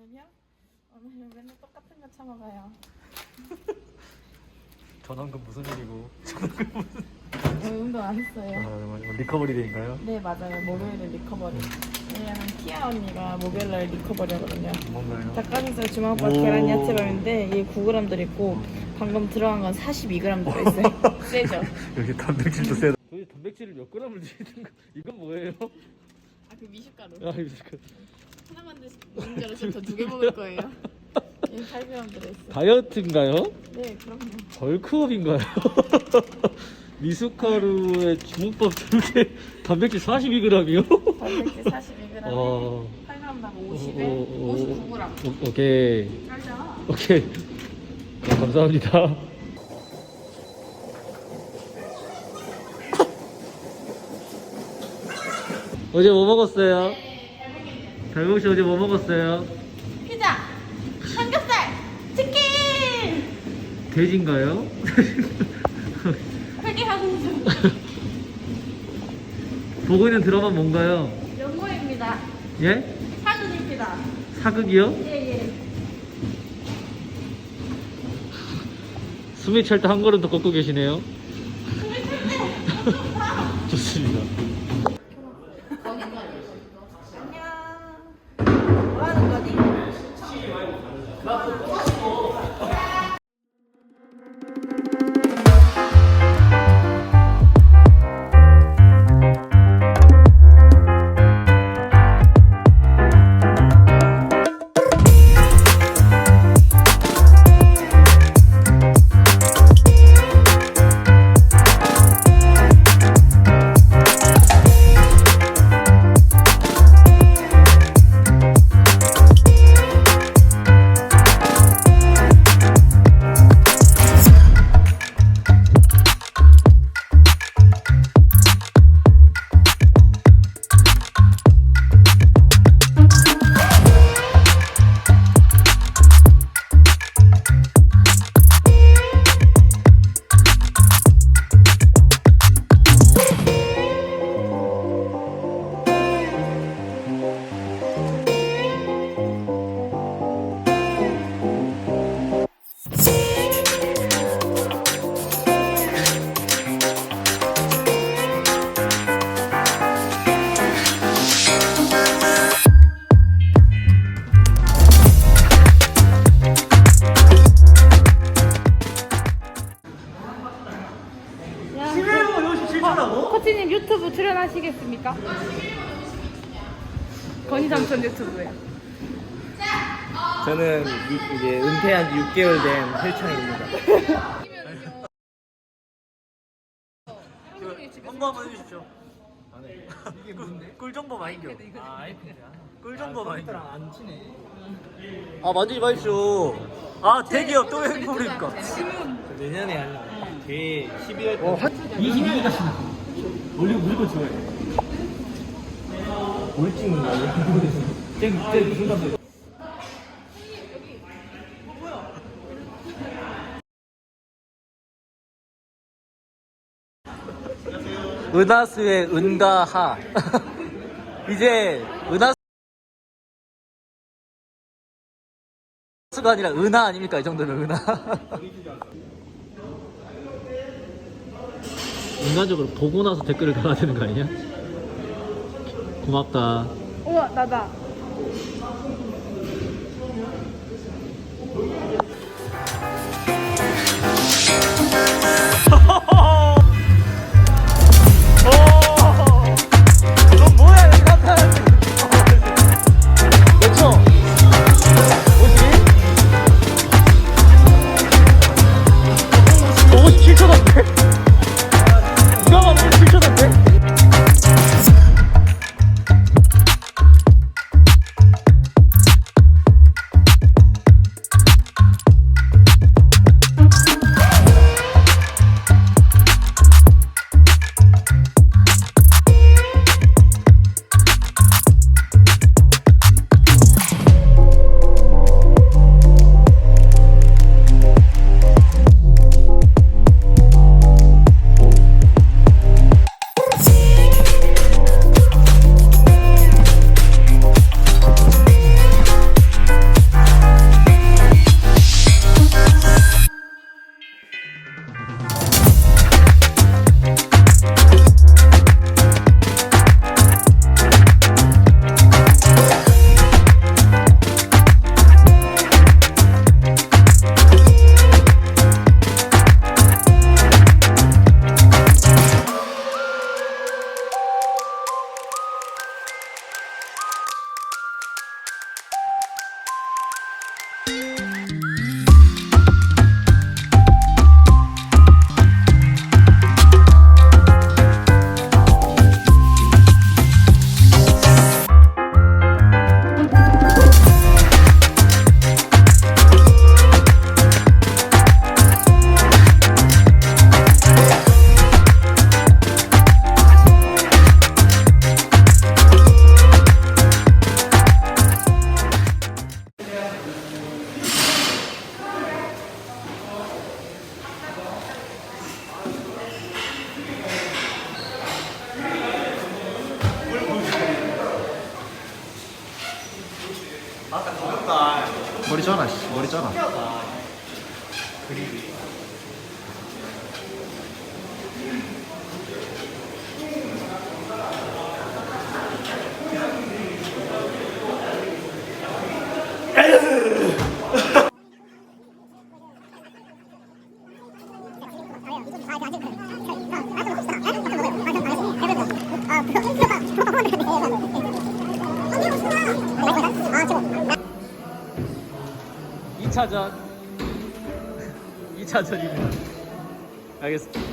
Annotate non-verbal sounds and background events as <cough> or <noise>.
오늘요? 오늘은 맨날 똑같은 거 처먹어요. <laughs> 전환금 무슨 일이고? 오늘 운동 안 했어요. 아, 리커버리 데이인가요? 네 맞아요. 목요일에 리커버리. 왜냐면 티아 언니가 목요일날 리커버리 하거든요. 뭔가요? 닭가슴살 주먹밥 오. 계란 야채밥인데 이게 9g 들있고 방금 들어간 건 42g 들어있어요. <laughs> 세죠? 여기 단백질도 세다. 도대체 단백질을 몇 그램을 <laughs> 드시는 거? 이건 뭐예요? 아 그 미숫가루. 아, 이거 지금 하나만 드시는 줄 알았어요. 저 두 개 먹을 거예요. 이게 8g 들어있어요. 다이어트인가요? 네 그럼요. 벌크업인가요? 미숫가루에 주먹밥 두개 단백질 42g이요? 단백질 42g. 어, 8g 당 오, 50에 오, 오. 59g. 오, 오케이. 짤죠? 오케이. 네, 감사합니다. 어제 뭐 먹었어요? 달봉 씨 어제 뭐 먹었어요? 피자, 삼겹살, 치킨, 돼지인가요? <laughs> 회개하고 있는 <laughs> 보고 있는 드라마 뭔가요? 연모입니다. 예? 사근입니다. 사극이요? 예예. 숨이 찰 때 한 걸음 더 걷고 계시네요. <laughs> 좋습니다. 건희 삼촌 유튜브에. 저는 이, 이제 은퇴한 지 6개월 된 헬창입니다. 홍보 한번 해주십시오. 이게 뭔데? 꿀 정보 마인교. 아, 아이패드야. 꿀 정보 마인교. 안 치네. 아, 만지지 마십시오. 아, 대기업 또 행복입니까? 내년에 하려고. 뒤 12월 어, 한 22개가 올리고 무조건 좋아해. 뭘 찍는 거야? <laughs> 쟤, 쟤 무슨 감독? 은하수의 은가하. <laughs> 이제 은하수가 아니라 은하 아닙니까? 이 정도면 은하. <laughs> 인간적으로 보고 나서 댓글을 달아야 되는 거 아니냐? 고맙다. 우와 나다. 짜라 씨. 머리 짜라 <laughs> 이차전. 2차전입니다. 알겠습니다